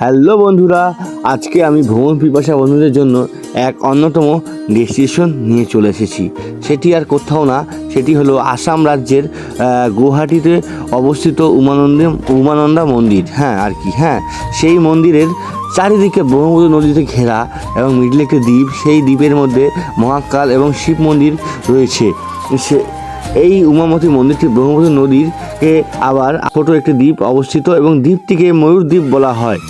Hello বন্ধুরা, আজকে আমি ভ্রমণ পিপাসা বন্ধুদের জন্য এক অন্যতম ডেস্টিনেশন নিয়ে চলে এসেছি। সেটি আর কোথাও না, সেটি হলো আসাম রাজ্যের গুয়াহাটিতে অবস্থিত উমানন্দ, উমানন্দা মন্দির। হ্যাঁ আর কি হ্যাঁ সেই মন্দিরের চারিদিকে ব্রহ্মপুত্র নদীতে ঘেরা এবং মিডলে একটি দ্বীপ, সেই দ্বীপের মধ্যে মহাকাল এবং শিব মন্দির রয়েছে। সে, এই উমামতি মন্দিরটি ব্রহ্মপুত্র নদীরকে আবার ছোট একটি দ্বীপ অবস্থিত এবং দ্বীপটিকে ময়ূর দ্বীপ বলা হয়।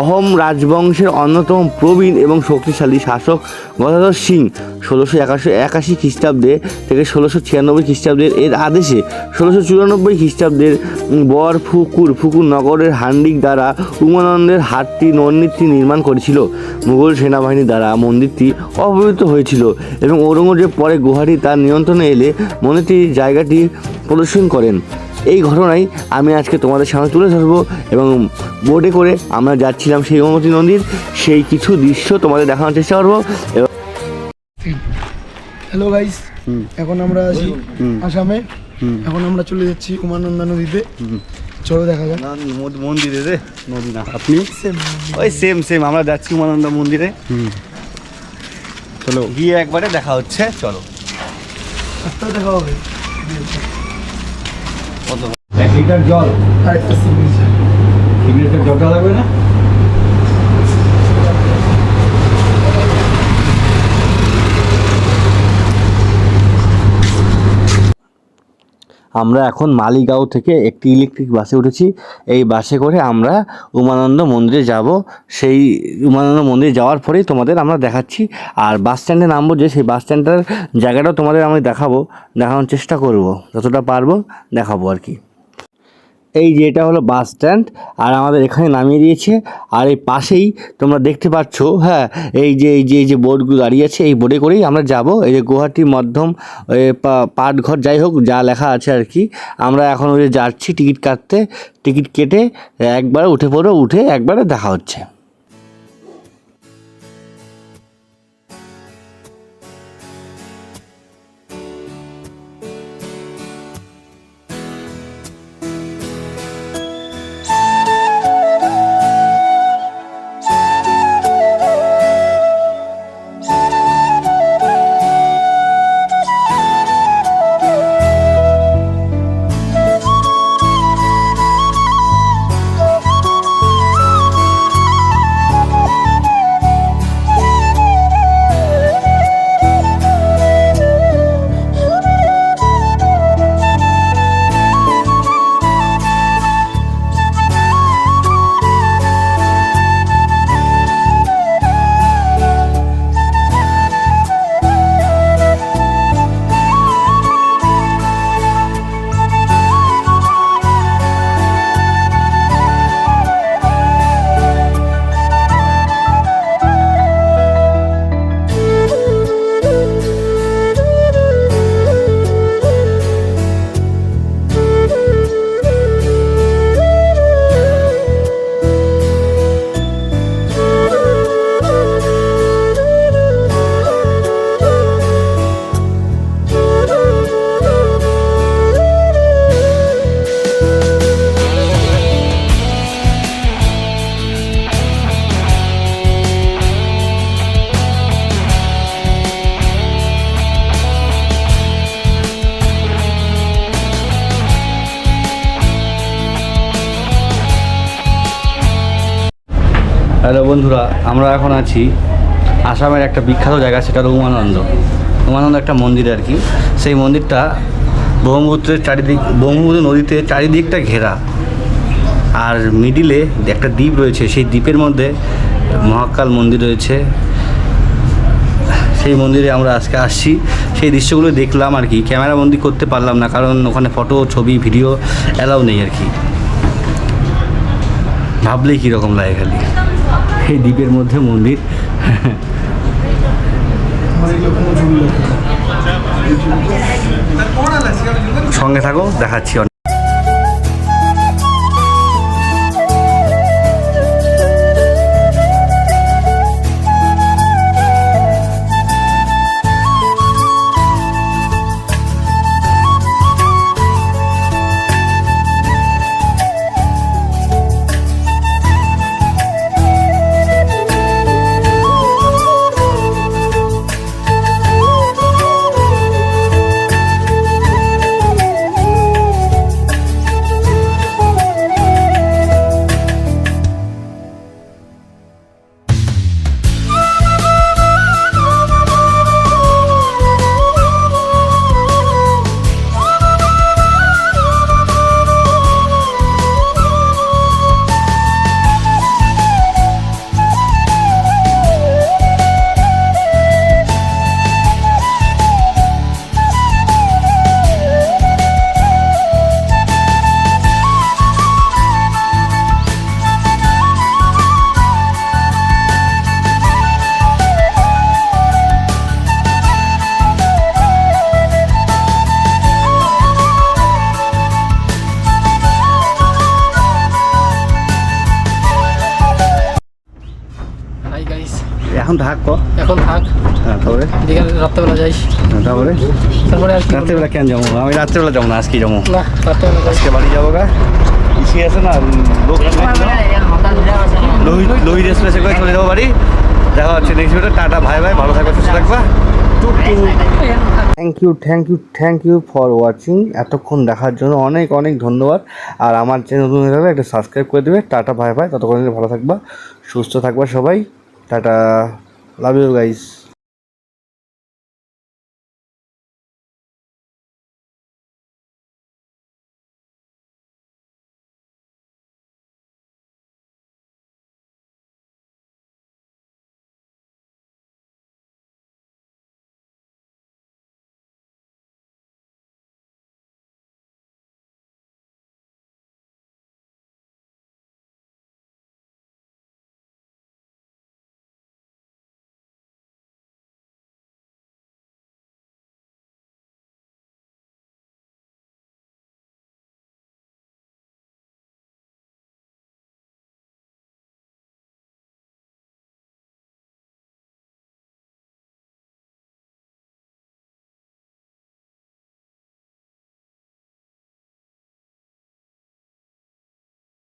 অহোম রাজবংশের অন্যতম প্রবীণ এবং শক্তিশালী শাসক গদাধর সিং ষোলোশো একাশি একাশি খ্রিস্টাব্দে থেকে ষোলোশো ছিয়ানব্বই খ্রিস্টাব্দের এর আদেশে ষোলোশো চুরানব্বই খ্রিস্টাব্দের বর ফুকুর ফুকুর নগরের হান্ডিক দ্বারা উমানন্দের হাটটি মন্দিরটি নির্মাণ করেছিল। মুঘল সেনাবাহিনী দ্বারা মন্দিরটি অপবিত্র হয়েছিল এবং ঔরঙ্গজেব পরে গুহাটি তার নিয়ন্ত্রণে এলে মন্দিরটি জায়গাটি প্রদর্শন করেন। এই ঘটনাই আমি আজকে তোমাদের সামনে তুলে ধরবো এবং বোর্ডে করে আমরা যাচ্ছিলাম সেই উমামতি নদীর সেই কিছু দৃশ্য তোমাদের দেখানোর চেষ্টা করব। এবং হ্যালো গাইস এখন আমরা আছি আসামে। এখন আমরা চলে যাচ্ছি উমানন্দা নদীতে। চলো দেখা যাক। মন্দিরে রে নদী না। আপনি? সেম ওই সেম সেম আমরা যাচ্ছি উমানন্দ মন্দিরে। চলো। গিয়ে একবারে দেখা হচ্ছে চলো। দেখা হবে। এক লিটার জল। সিগনেচার। সিগারেটের জলটা লাগবে না? আমরা এখন মালিগাঁও থেকে একটি ইলেকট্রিক বাসে উঠেছি। এই বাসে করে আমরা উমানন্দ মন্দিরে যাব। সেই উমানন্দ মন্দিরে যাওয়ার পরেই তোমাদের আমরা দেখাচ্ছি। আর বাস স্ট্যান্ডে নামবো যে সেই বাস স্ট্যান্ডটার জায়গাটাও তোমাদের আমি দেখাবো। দেখানোর চেষ্টা করব। যতটা পারব দেখাবো আর কি। এই যে এটা হলো বাস স্ট্যান্ড, আর আমাদের এখানে নামিয়ে দিয়েছে। আর এই পাশেই তোমরা দেখতে পাচ্ছ হ্যাঁ এই যে এই যে এই যে বোর্ডগুলো দাঁড়িয়ে আছে, এই বোর্ডে করেই আমরা যাব। এই যে গুয়াহাটি মাধ্যম পাটঘর, যাই হোক, যা লেখা আছে আর কি। আমরা এখন ওই যাচ্ছি টিকিট কাটতে। টিকিট কেটে একবারে উঠে পড়ো উঠে একবারে দেখা হচ্ছে। হ্যালো বন্ধুরা, আমরা এখন আছি আসামের একটা বিখ্যাত জায়গা, সেটা হলো উমানন্দ। উমানন্দ একটা মন্দির আর কি। সেই মন্দিরটা ব্রহ্মপুত্রের চারিদিক, ব্রহ্মপুত্র নদীতে চারিদিকটা ঘেরা। আর মিডিলে একটা দ্বীপ রয়েছে, সেই দ্বীপের মধ্যে মহাকাল মন্দির রয়েছে। সেই মন্দিরে আমরা আজকে আসছি। সেই দৃশ্যগুলো দেখলাম আর কি। ক্যামেরা বন্দি করতে পারলাম না, কারণ ওখানে ফটো, ছবি, ভিডিও অ্যালাউ নেই আর কি। ভাবলেই কীরকম লাগে খালি এই দ্বীপের মধ্যে মন্দির। সঙ্গে থাকো দেখাচ্ছি এখন থাক ক। এখন থাক। হ্যাঁ তারপরে? বিকাল রাত্রেবেলা যাইস। হ্যাঁ, তারপরে? তারপরে আর? রাত্রেবেলা কেন যাব? আমি রাত্রেবেলা যাব না আজকে যাব। না রাত্রেবেলা আজকে বাড়ি যাব গা। ইসে আছে না লোক লোহিত লোহিত এক্সপ্রেসে করে চলে যাব বাড়ি। দেখা হচ্ছে নেক্সট ভিডিও টাটা ভাই ভাই ভালো থাকবে সুস্থ থাকবা। Thank you thank you thank you for watching এতক্ষণ দেখার জন্য অনেক অনেক ধন্যবাদ। আর আমার চ্যানেল নতুন হয়ে একটা সাবস্ক্রাইব করে দেবে। টাটা ভাই ভাই ততক্ষণ ভালো থাকবা সুস্থ থাকবা সবাই। Tata love you guys